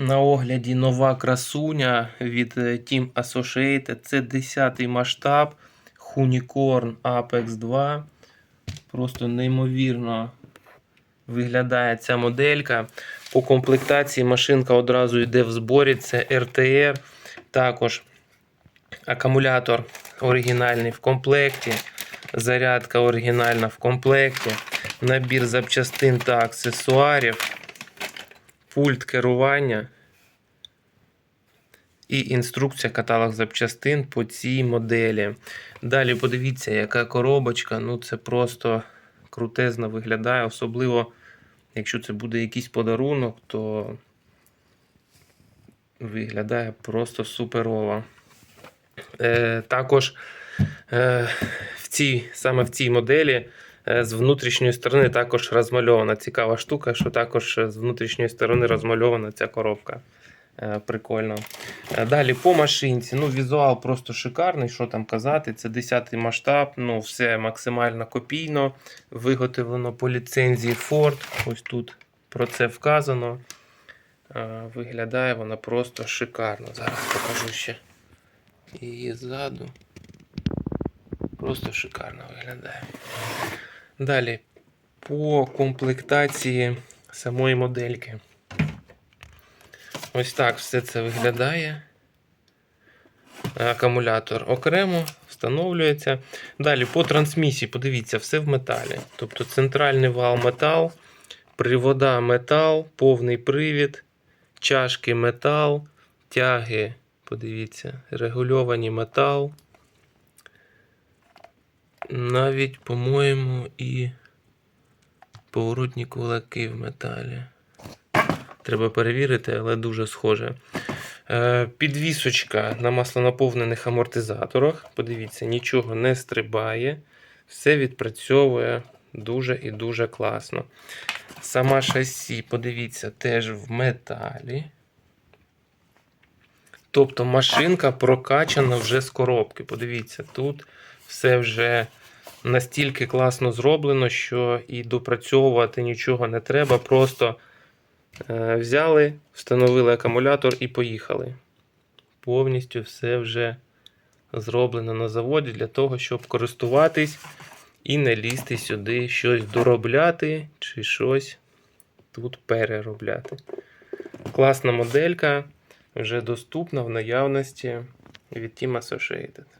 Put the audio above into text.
На огляді нова красуня від е, Team Associated. Це 10-й масштаб Unicorn Apex 2. Просто неймовірно виглядає ця моделька. По комплектації машинка одразу йде в зборі. Це RTR. Також акумулятор оригінальний в комплекті. Зарядка оригінальна в комплекті. Набір запчастин та аксесуарів пульт керування і інструкція каталог запчастин по цій моделі. Далі подивіться, яка коробочка. Ну це просто крутезно виглядає. Особливо, якщо це буде якийсь подарунок, то виглядає просто суперово. Е, також е, в цій, саме в цій моделі. Е, З внутрішньої сторони також розмальована цікава штука, що також з внутрішньої сторони розмальована ця коробка. Е, Прикольно. Е, Далі по машинці. Ну, Візуал просто шикарний, що там казати. Це 10-й масштаб, ну, все максимально копійно. Виготовлено по ліцензії Ford. Ось тут про це вказано. Е, Виглядає вона просто шикарно. Зараз покажу ще її ззаду. Просто шикарно виглядає. Далі, по комплектації самої модельки. Ось так все це виглядає. Акумулятор окремо встановлюється. Далі по трансмісії, подивіться, все в металі. Тобто центральний вал метал, привода метал, повний привід, чашки метал, тяги, подивіться, регульовані метал. Навіть, по-моєму, і поворотні кулаки в металі. Треба перевірити, але дуже схоже. Е, Підвісочка на маслонаповнених амортизаторах. Подивіться, нічого не стрибає. Все відпрацьовує дуже і дуже класно. Сама шасі, подивіться, теж в металі. Тобто машинка прокачана вже з коробки. Подивіться, тут все вже настільки класно зроблено, що і допрацьовувати нічого не треба. Просто е, взяли, встановили акумулятор і поїхали. Повністю все вже зроблено на заводі для того, щоб користуватись і не лізти сюди щось доробляти чи щось тут переробляти. Класна моделька вже доступна в наявності від Team Associated.